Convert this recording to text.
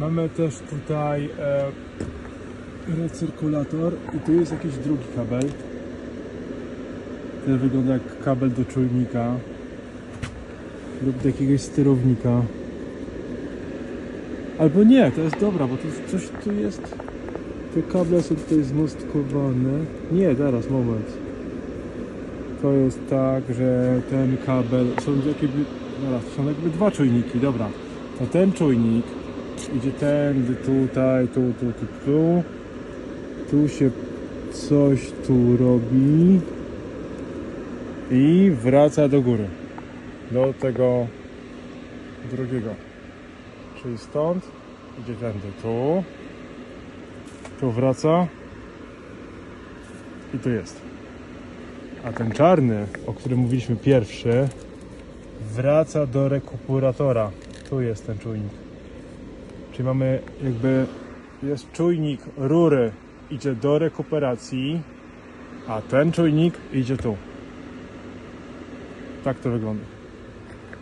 Mamy też tutaj e, recyrkulator i tu jest jakiś drugi kabel. Ten wygląda jak kabel do czujnika lub do jakiegoś sterownika. Albo nie, to jest dobra, bo tu coś tu jest. Te kable są tutaj zmostkowane. Nie, teraz, moment. To jest tak, że ten kabel są jakby. Zaraz, są jakby dwa czujniki, dobra. To ten czujnik idzie tędy, tutaj, tu, tu, tu, tu. Tu się coś tu robi i wraca do góry. Do tego drugiego. Czyli stąd idzie tędy, tu. Tu wraca i tu jest. A ten czarny, o którym mówiliśmy pierwszy, wraca do rekuperatora. Tu jest ten czujnik. Czyli mamy jakby jest czujnik rury idzie do rekuperacji, a ten czujnik idzie tu. Tak to wygląda.